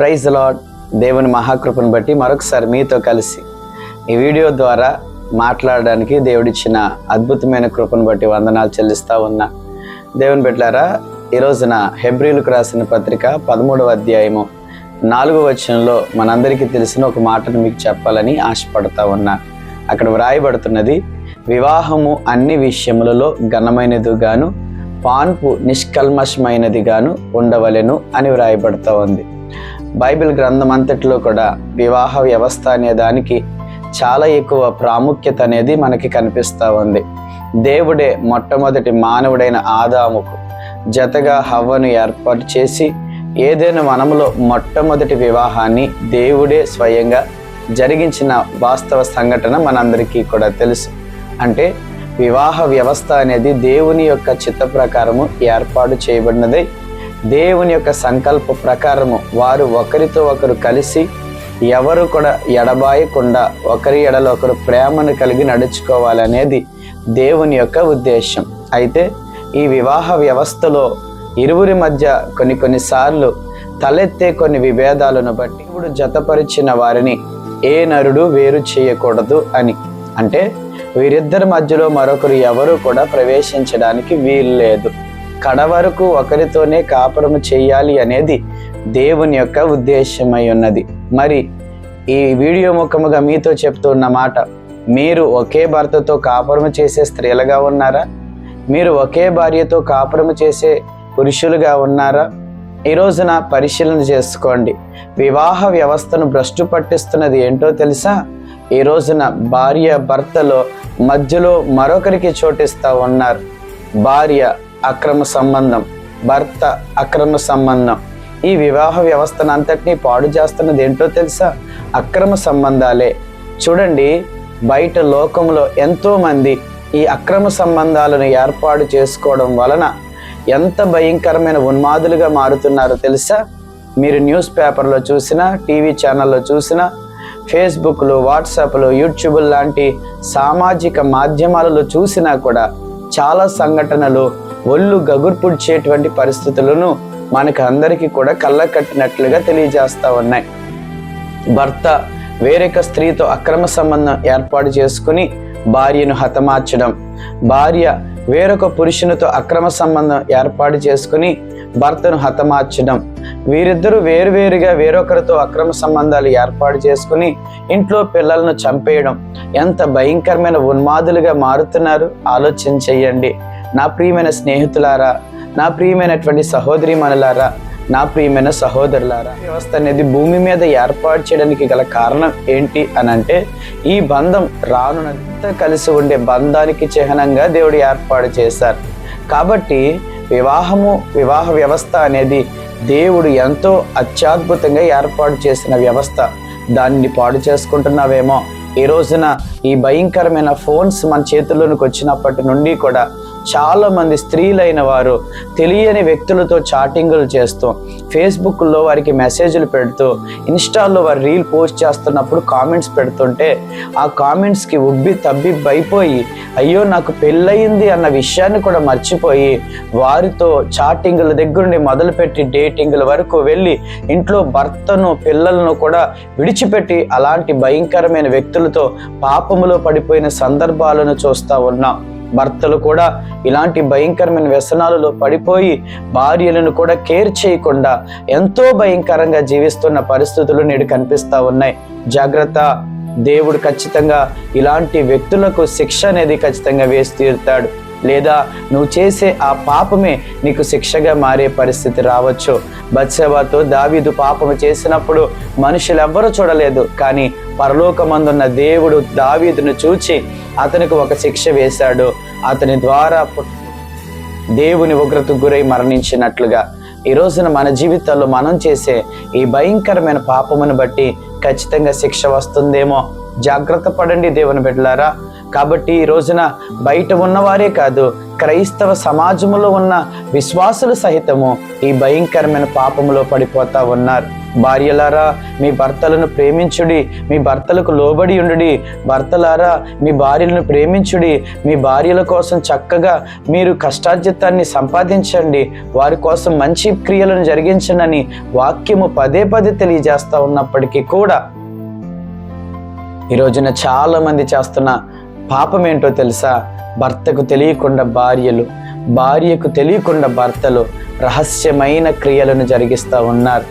Praise lord దేవుని మహాకృపను బట్టి మరొకసారి మీతో కలిసి ఈ వీడియో ద్వారా మాట్లాడడానికి దేవుడిచ్చిన అద్భుతమైన కృపను బట్టి వందనాలు చెల్లిస్తూ ఉన్నా. దేవుని బిడ్డారా ఈరోజున హెబ్రిలకు రాసిన పత్రిక పదమూడవ అధ్యాయము నాలుగో వచనంలో మనందరికీ తెలిసిన ఒక మాటను మీకు చెప్పాలని ఆశపడతా ఉన్నా. అక్కడ వ్రాయబడుతున్నది వివాహము అన్ని విషయములలో ఘనమైనది గాను పాన్పు నిష్కల్మషమైనది గాను ఉండవలెను అని వ్రాయబడుతూ ఉంది. బైబిల్ గ్రంథం అంతటిలో కూడా వివాహ వ్యవస్థ అనే దానికి చాలా ఎక్కువ ప్రాముఖ్యత అనేది మనకి కనిపిస్తూ ఉంది. దేవుడే మొట్టమొదటి మానవుడైన ఆదాముకు జతగా హవ్వను ఏర్పాటు చేసి ఏదైనా వనములో మొట్టమొదటి వివాహాన్ని దేవుడే స్వయంగా జరిగించిన వాస్తవ సంఘటన మనందరికీ కూడా తెలుసు. అంటే వివాహ వ్యవస్థ అనేది దేవుని యొక్క చిత్త ప్రకారము ఏర్పాటు చేయబడినదే దేవుని యొక్క సంకల్ప ప్రకారము వారు ఒకరితో ఒకరు కలిసి ఎవరు కూడా ఎడబాయకుండా ఒకరి ఎడల ఒకరు ప్రేమను కలిగి నడుచుకోవాలనేది దేవుని యొక్క ఉద్దేశం. అయితే ఈ వివాహ వ్యవస్థలో ఇరువురి మధ్య కొన్ని కొన్నిసార్లు తలెత్తే కొన్ని విభేదాలను బట్టి ఇప్పుడు జతపరిచిన వారిని ఏ నరుడు వేరు చేయకూడదు అని. అంటే వీరిద్దరి మధ్యలో మరొకరు ఎవరు కూడా ప్రవేశించడానికి వీలు లేదు కడ వరకు ఒకరితోనే కాపురము చేయాలి అనేది దేవుని యొక్క ఉద్దేశమై ఉన్నది. మరి ఈ వీడియో ముఖముగా మీతో చెప్తున్న మాట మీరు ఒకే భర్తతో కాపురము చేసే స్త్రీలుగా ఉన్నారా? మీరు ఒకే భార్యతో కాపురము చేసే పురుషులుగా ఉన్నారా? ఈ రోజున పరిశీలన చేసుకోండి. వివాహ వ్యవస్థను భ్రష్టు పట్టిస్తున్నది ఏంటో తెలుసా? ఈ రోజున భార్య భర్తలో మధ్యలో మరొకరికి చోటిస్తూ ఉన్నారు. భార్య అక్రమ సంబంధం భర్త అక్రమ సంబంధం. ఈ వివాహ వ్యవస్థను అంతటినీ పాడు చేస్తున్నది ఏంటో తెలుసా? అక్రమ సంబంధాలే. చూడండి బయట లోకంలో ఎంతోమంది ఈ అక్రమ సంబంధాలను ఏర్పాటు చేసుకోవడం వలన ఎంత భయంకరమైన ఉన్మాదులుగా మారుతున్నారో తెలుసా? మీరు న్యూస్ పేపర్లో చూసినా టీవీ ఛానల్లో చూసినా ఫేస్బుక్లు వాట్సాప్లు యూట్యూబ్ లాంటి సామాజిక మాధ్యమాలలో చూసినా కూడా చాలా సంఘటనలు ఒళ్ళు గగుర్పుడ్చేటువంటి పరిస్థితులను మనకు అందరికీ కూడా కళ్ళ కట్టినట్లుగా తెలియజేస్తూ ఉన్నాయి. భర్త వేరొక స్త్రీతో అక్రమ సంబంధం ఏర్పాటు చేసుకుని భార్యను హతమార్చడం భార్య వేరొక పురుషునితో అక్రమ సంబంధం ఏర్పాటు చేసుకుని భర్తను హతమార్చడం వీరిద్దరూ వేరువేరుగా వేరొకరితో అక్రమ సంబంధాలు ఏర్పాటు చేసుకుని ఇంట్లో పిల్లలను చంపేయడం ఎంత భయంకరమైన ఉన్మాదులుగా మారుతున్నారు? ఆలోచన చెయ్యండి నా ప్రియమైన స్నేహితులారా నా ప్రియమైనటువంటి సహోదరి మనలారా నా ప్రియమైన సహోదరులారా వ్యవస్థ అనేది భూమి మీద ఏర్పాటు చేయడానికి గల కారణం ఏంటి అని అంటే ఈ బంధం రానునంతా కలిసి ఉండే బంధానికి చిహ్నంగా దేవుడు ఏర్పాటు చేశారు. కాబట్టి వివాహము వివాహ వ్యవస్థ అనేది దేవుడు ఎంతో అత్యద్భుతంగా ఏర్పాటు చేసిన వ్యవస్థ. దాన్ని పాడు చేసుకుంటున్నావేమో. ఈ రోజున ఈ భయంకరమైన ఫోన్స్ మన చేతుల్లోనికి వచ్చినప్పటి నుండి కూడా చాలా మంది స్త్రీలైన వారు తెలియని వ్యక్తులతో చాటింగులు చేస్తూ ఫేస్బుక్లో వారికి మెసేజ్లు పెడుతూ ఇన్స్టాల్లో వారు రీల్ పోస్ట్ చేస్తున్నప్పుడు కామెంట్స్ పెడుతుంటే ఆ కామెంట్స్కి ఉబ్బి తబ్బిబ్బైపోయి అయ్యో నాకు పెళ్ళయింది అన్న విషయాన్ని కూడా మర్చిపోయి వారితో చాటింగుల దగ్గర నుండి మొదలుపెట్టి డేటింగుల వరకు వెళ్ళి ఇంట్లో భర్తను పిల్లలను కూడా విడిచిపెట్టి అలాంటి భయంకరమైన వ్యక్తులతో పాపములో పడిపోయిన సందర్భాలను చూస్తూ ఉన్నాం. భర్తలు కూడా ఇలాంటి భయంకరమైన వ్యసనాలలో పడిపోయి భార్యలను కూడా కేర్ చేయకుండా ఎంతో భయంకరంగా జీవిస్తున్న పరిస్థితులు నేడు కనిపిస్తూ ఉన్నాయి. జాగ్రత్త. దేవుడు ఖచ్చితంగా ఇలాంటి వ్యక్తులకు శిక్ష అనేది ఖచ్చితంగా వేసి తీరుతాడు. లేదా నువ్వు చేసే ఆ పాపమే నీకు శిక్షగా మారే పరిస్థితి రావచ్చు. బత్సబాతో దావీదు పాపము చేసినప్పుడు మనుషులు ఎవ్వరూ చూడలేదు. కానీ పరలోకమందున్న దేవుడు దావీదును చూచి అతనికి ఒక శిక్ష వేశాడు. అతని ద్వారా దేవుని ఉగ్రతకు గురై మరణించినట్లుగా. ఈ రోజున మన జీవితాల్లో మనం చేసే ఈ భయంకరమైన పాపమును బట్టి ఖచ్చితంగా శిక్ష వస్తుందేమో. జాగ్రత్త పడండి దేవుని బిడ్డలారా. కాబట్టి ఈ రోజున బయట ఉన్నవారే కాదు క్రైస్తవ సమాజంలో ఉన్న విశ్వాసులు సహితము ఈ భయంకరమైన పాపములో పడిపోతా ఉన్నారు. భార్యలారా మీ భర్తలను ప్రేమించుడి మీ భర్తలకు లోబడి ఉండుడి. భర్తలారా మీ భార్యలను ప్రేమించుడి మీ భార్యల కోసం చక్కగా మీరు కష్టార్జితాన్ని సంపాదించండి. వారి కోసం మంచి క్రియలను జరిగించండి వాక్యము పదే పదే తెలియజేస్తూ ఉన్నప్పటికీ కూడా ఈ రోజున చాలా మంది చేస్తున్న పాపం ఏంటో తెలుసా? భర్తకు తెలియకుండా భార్యలు భార్యకు తెలియకుండా భర్తలు రహస్యమైన క్రియలను జరిగిస్తూ ఉన్నారు.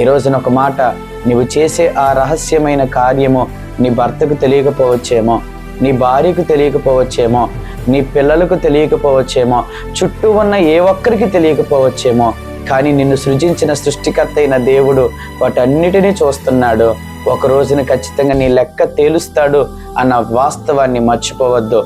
ఈ రోజున ఒక మాట నువ్వు చేసే ఆ రహస్యమైన కార్యము నీ భర్తకు తెలియకపోవచ్చేమో నీ భార్యకు తెలియకపోవచ్చేమో నీ పిల్లలకు తెలియకపోవచ్చేమో చుట్టూ ఉన్న ఏ ఒక్కరికి తెలియకపోవచ్చేమో కానీ నిన్ను సృజించిన సృష్టికర్త అయిన దేవుడు వాటన్నిటినీ చూస్తున్నాడు. ఒక రోజున ఖచ్చితంగా నీ లెక్క తేలుస్తాడు అన్న వాస్తవాన్ని మర్చిపోవద్దు.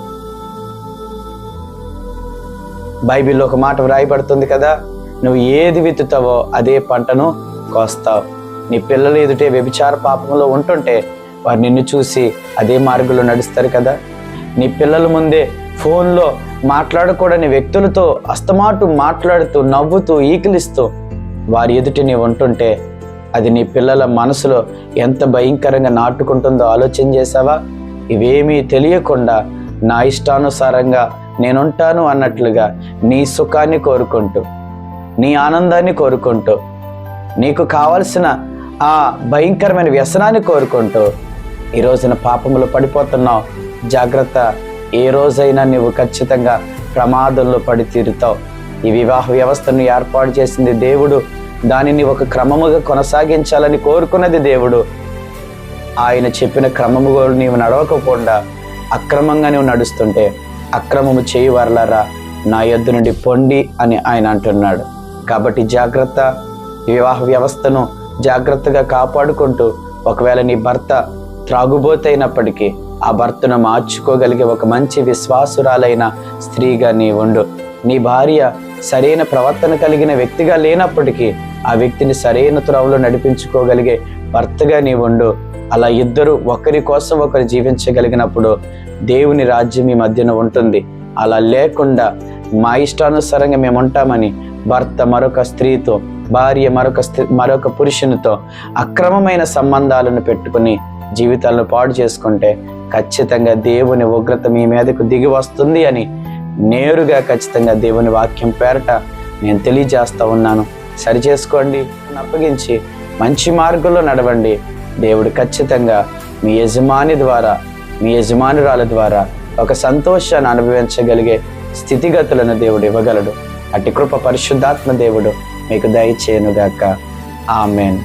బైబిల్లో ఒక మాట వ్రాయబడుతుంది కదా నువ్వు ఏది విత్తుతావో అదే పంటను కోస్తావు. నీ పిల్లలు ఎదుటే వ్యభిచార పాపంలో ఉంటుంటే వారు నిన్ను చూసి అదే మార్గంలో నడుస్తారు కదా. నీ పిల్లల ముందే ఫోన్లో మాట్లాడకూడని వ్యక్తులతో అస్తమాటు మాట్లాడుతూ నవ్వుతూ ఈకిలిస్తూ వారి ఎదుటి నీవు ఉంటుంటే అది నీ పిల్లల మనసులో ఎంత భయంకరంగా నాటుకుంటుందో ఆలోచన చేసావా ఇవేమీ తెలియకుండా నా ఇష్టానుసారంగా నేనుంటాను అన్నట్లుగా నీ సుఖాన్ని కోరుకుంటూ నీ ఆనందాన్ని కోరుకుంటూ నీకు కావలసిన ఆ భయంకరమైన వ్యసనాన్ని కోరుకుంటూ ఈ రోజున పాపములు పడిపోతున్నావు. జాగ్రత్త ఏ రోజైనా నువ్వు ఖచ్చితంగా ప్రమాదంలో పడి తీరుతావు. ఈ వివాహ వ్యవస్థను ఏర్పాటు చేసింది దేవుడు దానిని ఒక క్రమముగా కొనసాగించాలని కోరుకున్నది దేవుడు. ఆయన చెప్పిన క్రమము నీవు నడవకపోకుండా అక్రమంగా నువ్వు నడుస్తుంటే అక్రమము చేయి నా యొద్ద నుండి పొండి అని ఆయన అంటున్నాడు. కాబట్టి జాగ్రత్త వివాహ వ్యవస్థను జాగ్రత్తగా కాపాడుకుంటూ ఒకవేళ నీ భర్త త్రాగుబోతైనప్పటికీ ఆ భర్తను మార్చుకోగలిగే ఒక మంచి విశ్వాసురాలైన స్త్రీగా నీ ఉండు నీ భార్య సరైన ప్రవర్తన కలిగిన వ్యక్తిగా లేనప్పటికీ ఆ వ్యక్తిని సరైన త్రోవలో నడిపించుకోగలిగే భర్తగా నీ ఉండు అలా ఇద్దరు ఒకరి కోసం ఒకరు జీవించగలిగినప్పుడు దేవుని రాజ్యం మీ మధ్యన ఉంటుంది. అలా లేకుండా మా ఇష్టానుసారంగా మేము ఉంటామని భర్త మరొక స్త్రీతో భార్య మరొక స్త్రీ మరొక పురుషునితో అక్రమమైన సంబంధాలను పెట్టుకుని జీవితాలను పాడు చేసుకుంటే ఖచ్చితంగా దేవుని ఉగ్రత మీ మీదకు దిగి వస్తుంది అని నేరుగా ఖచ్చితంగా దేవుని వాక్యం పేరట నేను తెలియజేస్తూ ఉన్నాను. సరి చేసుకోండి అప్పగించి మంచి మార్గంలో నడవండి. దేవుడు ఖచ్చితంగా మీ యజమాని ద్వారా మీ యజమానురాల ద్వారా ఒక సంతోషాన్ని అనుభవించగలిగే స్థితిగతులను దేవుడు ఇవ్వగలడు. అటు కృప పరిశుద్ధాత్మ దేవుడు మీకు దయచేయనుగాక. ఆమెన్.